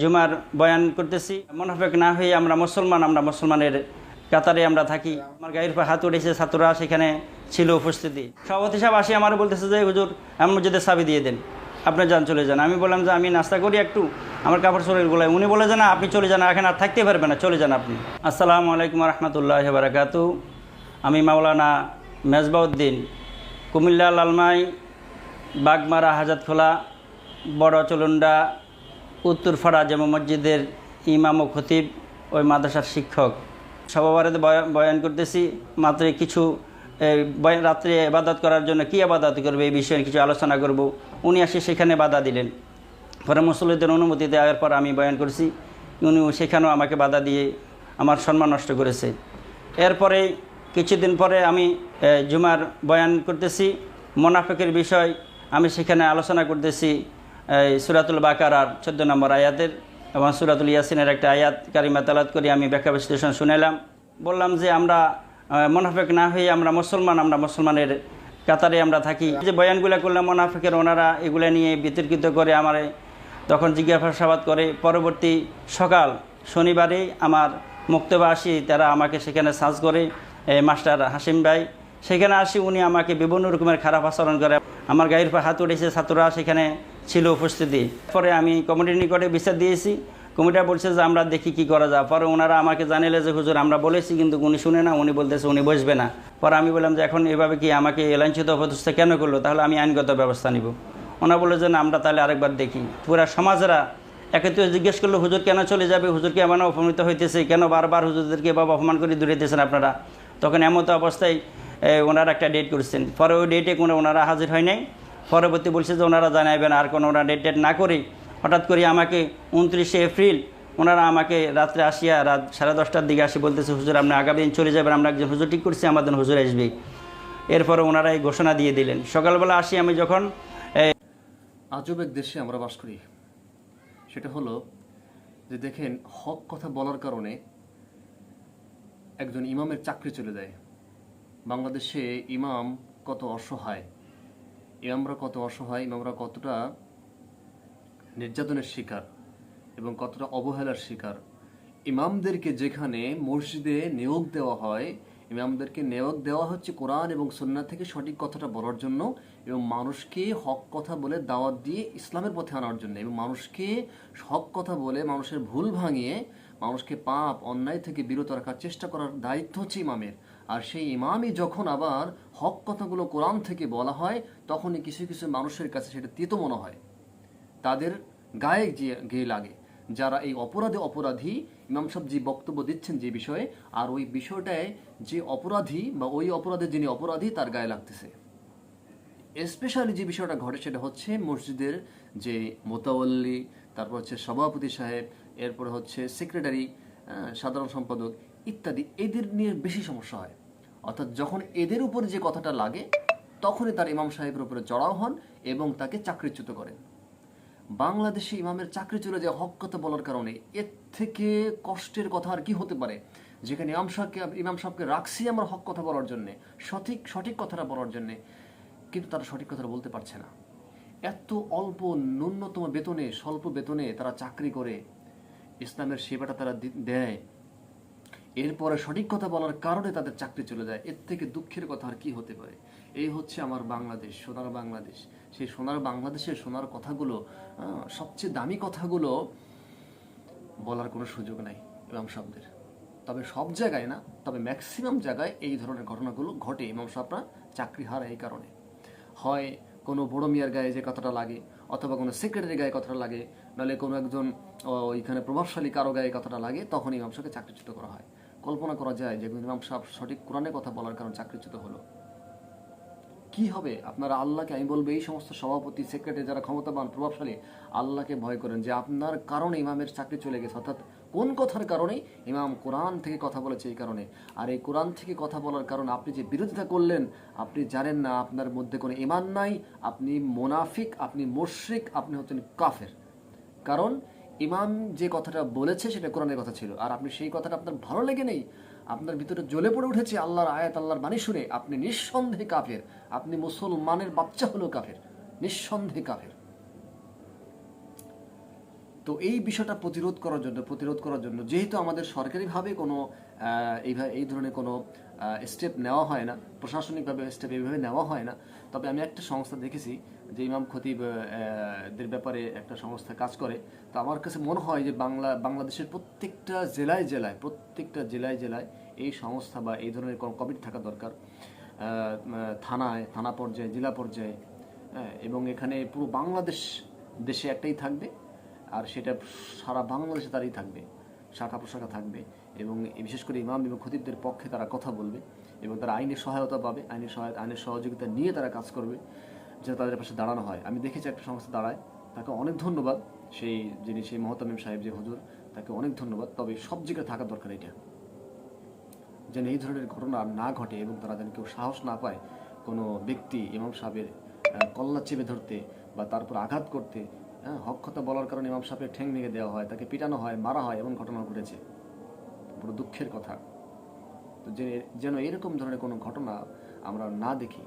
জুমার বয়ান করতেছি। মোনাফেক না হয়ে আমরা মুসলমান, আমরা মুসলমানের কাতারে আমরা থাকি। আমার গায়ের পর হাত উঠেছে ছাত্ররা, সেখানে ছিল উপস্থিতি। সভাপতি সাহেব আসি আমার বলতেছে যে, হুজুর আমি মসজিদে চাবি দিয়ে দেন। আপনি যান চলে যান। আমি বললাম যে, আমি নাস্তা করি একটু। আমার কাপড় চোরের গোলায়। উনি বলে যে, না, আপনি চলে যান এখানে আর থাকতে পারবেন না, চলে যান আপনি। আসসালামু আলাইকুম রহমতুল্লাহ বারাকাতু আমি মাওলানা মেজবাউদ্দিন, কুমিল্লা লালমাই, বাগমারা হাজাতখোলা বড় চলুন্ডা উত্তরপাড়া জামা মসজিদের ইমাম ও খতিব, ওই মাদ্রাসার শিক্ষক। সবাবারে বয়ান করতেছি, মাত্র কিছু রাত্রে এবাদত করার জন্য কী আবাদত করবে এই বিষয়ে কিছু আলোচনা করব। উনি আসে সেখানে বাধা দিলেন। পরে মুসল্লিদের অনুমতি দেওয়ার পর আমি বয়ান করছি, উনি সেখানেও আমাকে বাধা দিয়ে আমার সম্মান নষ্ট করেছে। এরপরে কিছুদিন পরে আমি জুমার বয়ান করতেছি। মোনাফেকের বিষয় আমি সেখানে আলোচনা করতেছি। সুরাতুল বাকারার চোদ্দ নম্বর আয়াতের এবং সুরাতুল ইয়াসিনের একটা আয়াত কারিমা তালাত করে আমি ব্যাখ্যা বিশ্লেষণ শুনেলাম বললাম যে আমরা মোনাফেক না হয়ে আমরা মুসলমান আমরা মুসলমানের কাতারে আমরা থাকি। যে বয়ানগুলো করলাম মোনাফেকের ওনারা এগুলো নিয়ে বিতর্কিত করে আমার তখন জিজ্ঞাসাবাদ করে পরবর্তী সকাল শনিবারে আমার মুক্তবা আসি তারা আমাকে সেখানে সার্চ করে এ, মাস্টার হাসিম ভাই সেখানে আসি উনি আমাকে বিভিন্ন রকমের খারাপ আচরণ করে। আমার পর হাত উঠেছে ছাত্ররা সেখানে ছিল উপস্থিতি। পরে আমি কমিটির নিকটে বিচার দিয়েছি। কমিটা বলছে যে, আমরা দেখি কি করা যায়। পরে ওনারা আমাকে জানিলে যে, হুজুর, আমরা বলেছি, কিন্তু উনি শুনে না। উনি বলতেছে, উনি বসবে না। পরে আমি বললাম যে, এখন এভাবে কি আমাকে এলাঞ্ছিত অপদস্থ কেন করল? তাহলে আমি আইনগত ব্যবস্থা নিব। ওনা বলে যে, না, আমরা তাহলে আরেকবার দেখি। পুরা সমাজেরা একত্রে জিজ্ঞেস করল, হুজুর, কেন চলে যাবে? হুজুরকে এমন অপমানিত হইতেছে? কেন বারবার হুজুরদেরকে এভাবে অপমান করে দূরেতেছেন আপনারা? তখন এমতো অবস্থায় ওনারা একটা ডেট করছেন। পরে ওই ডেটে কোনো ওনারা হাজির হয় নাই। পরবর্তী বলছে যে ওনারা জানাবেন আর কোনো ওনারা ডেট টেট না করে হঠাৎ করে আমাকে উনত্রিশে এপ্রিল ওনারা আমাকে রাত্রে আসিয়া রাত সাড়ে দশটার দিকে আসি বলতেছে, হুজুর, আপনি আগামী দিন চলে যাবেন, আমরা একজন হুজুর ঠিক করছি আমাদের হুজুর আসবে। এরপরে ওনারা এই ঘোষণা দিয়ে দিলেন। সকালবেলা আসি আমি যখন আজব এক দেশে আমরা বাস করি। সেটা হলো যে দেখেন, হক কথা বলার কারণে একজন ইমামের চাকরি চলে যায়। বাংলাদেশে ইমাম কত অসহায়। ইমামরা কত অসহায়, ইমামরা কতটা নির্যাতনের শিকার এবং কতটা অবহেলার শিকার। ইমামদেরকে যেখানে মসজিদে নিয়োগ দেওয়া হয়, ইমামদেরকে নিয়োগ দেওয়া হচ্ছে কোরআন এবং সন্না থেকে সঠিক কথাটা বলার জন্য এবং মানুষকে হক কথা বলে দাওয়াত দিয়ে ইসলামের পথে আনার জন্য এবং মানুষকে হক কথা বলে মানুষের ভুল ভাঙিয়ে মানুষকে পাপ, অন্যায় থেকে বিরত রাখার চেষ্টা করার দায়িত্ব হচ্ছে ইমামের। আর সেই ইমামই যখন আবার হক কথাগুলো কোরআন থেকে বলা হয়, তখনই কিছু কিছু মানুষের কাছে সেটা তিতো মনে হয়। তাদের গায়ে গিয়ে লাগে। যারা এই অপরাধে অপরাধী, ইমাম সাহেব যে বক্তব্য দিচ্ছেন যে বিষয়ে, আর ওই বিষয়টায় যে অপরাধী বা ওই অপরাধে যিনি অপরাধী, তার গায়ে লাগতেছে। স্পেশালি যে বিষয়টা ঘটে, সেটা হচ্ছে মসজিদের যে মোতাবল্লি তারপর হচ্ছে সভাপতি সাহেব, এরপর হচ্ছে সেক্রেটারি সাধারণ সম্পাদক ইত্যাদি, এদের নিয়ে বেশি সমস্যা হয়। অর্থাৎ যখন এদের উপরে যে কথাটা লাগে, তখনই তার ইমাম সাহেবের উপরে চড়াও হন এবং তাকে চাকরিচ্যুত করেন। বাংলাদেশে ইমামের চাকরি চলে যায় হক কথা বলার কারণে, এর থেকে কষ্টের কথা আর কি হতে পারে? যেখানে ইমাম সাহেবকে ইমাম সাহেবকে রাখছি আমার হক কথা বলার জন্যে, সঠিক সঠিক কথাটা বলার জন্যে, কিন্তু তারা সঠিক কথাটা বলতে পারছে না। এত অল্প ন্যূনতম বেতনে, স্বল্প বেতনে তারা চাকরি করে ইসলামের সেবাটা তারা দেয়। এরপরে সঠিক কথা বলার কারণে তাদের চাকরি চলে যায়। এর থেকে দুঃখের কথা আর কি হতে পারে? এই হচ্ছে আমার বাংলাদেশ, সোনার বাংলাদেশ। সেই সোনার বাংলাদেশের সোনার কথাগুলো সবচেয়ে দামি কথাগুলো বলার কোনো সুযোগ নাই ইমাম সাহেবদের। তবে সব জায়গায় না, তবে ম্যাক্সিমাম জায়গায় এই ধরনের ঘটনাগুলো ঘটে ইমাম সাহেবরা চাকরি হারায় এই কারণে। হয় কোনো বড় মিয়ার গায়ে যে কথাটা লাগে অথবা কোনো সেক্রেটারি গায়ে কথাটা লাগে, নাহলে কোনো একজন ওইখানে প্রভাবশালী কারও গায়ে কথাটা লাগে তখন ইমাম সাহেবকে চাকরিচ্যুত করা হয়। কল্পনা করা যায় যে ইমাম সাহেব সঠিক কোরআনে কথা বলার কারণে চাকরিচ্যুত হলো। কি হবে? আপনারা আল্লাহকে, আমি বলব এই সমস্ত সভাপতি সেক্রেটারি যারা ক্ষমতাবান, প্রভাবশালী, আল্লাহকে ভয় করেন যে আপনার কারণে ইমামের চাকরি চলে গেছে। অর্থাৎ কোন কথার কারণে? ইমাম কোরআন থেকে কথা বলেছে এই কারণে। আর এই কোরআন থেকে কথা বলার কারণে আপনি যে বিরোধিতা করলেন, আপনি জানেন না আপনার মধ্যে কোনো ইমান নাই, আপনি মোনাফিক, আপনি মুশরিক, আপনি হচ্ছেন কাফের। কারণ ইমাম যে কথাটা বলেছে সেটা কোরআনের কথা ছিল। আর আপনি সেই কথাটা আপনার ভালো লেগে নেই। আপনার ভিতরে জ্বলে পড়ে উঠেছে আল্লাহর আয়াত, আল্লাহর বাণী শুনে। আপনি নিঃসন্দেহে কাফের। আপনি মুসলমানের বাচ্চা হলো কাফের। নিঃসন্দেহে কাফের। তো এই বিষয়টা প্রতিরোধ করার জন্য, প্রতিরোধ করার জন্য যেহেতু আমাদের সরকারিভাবে কোনো এইভাবে এই ধরনের কোনো স্টেপ নেওয়া হয় না, প্রশাসনিকভাবে স্টেপ এইভাবে নেওয়া হয় না, তবে আমি একটা সংস্থা দেখেছি যে ইমাম খতিব দের ব্যাপারে একটা সংস্থা কাজ করে তো আমার কাছে মনে হয় যে বাংলা বাংলাদেশের প্রত্যেকটা জেলায় জেলায় প্রত্যেকটা জেলায় জেলায় এই সংস্থা বা এই ধরনের কমিটি থাকা দরকার। থানায় থানা পর্যায়ে জেলা পর্যায়ে হ্যাঁ, এবং এখানে পুরো বাংলাদেশ দেশে একটাই থাকবে আর সেটা সারা বাংলাদেশে তারই থাকবে শাখা প্রশাখা থাকবে এবং বিশেষ করে ইমাম এবং খতিবদের পক্ষে তারা কথা বলবে এবং তারা আইনের সহায়তা পাবে আইনের সহায়তা আইনের সহযোগিতা নিয়ে তারা কাজ করবে। যেন তাদের পাশে দাঁড়ানো হয়। আমি দেখেছি একটা সংস্থা দাঁড়ায়। তাকে অনেক ধন্যবাদ। সেই যিনি, সেই মহতামিম সাহেব যে হুজুর, তাকে অনেক ধন্যবাদ। তবে সব জায়গায় থাকা দরকার এটা। যেন এই ধরনের ঘটনা না ঘটে এবং তারা যেন কেউ সাহস না পায় কোনো ব্যক্তি ইমাম সাহেবের কল্লা চেপে ধরতে বা তারপর আঘাত করতে। হ্যাঁ হক কথা বলার কারণে ইমাম সাহেবের ঠ্যাং ভেঙে দেওয়া হয়, তাকে পিটানো হয়, মারা হয়, এমন ঘটনা ঘটেছে। বড় দুঃখের কথা। তো যেন এরকম ধরনের কোনো ঘটনা আমরা না দেখি।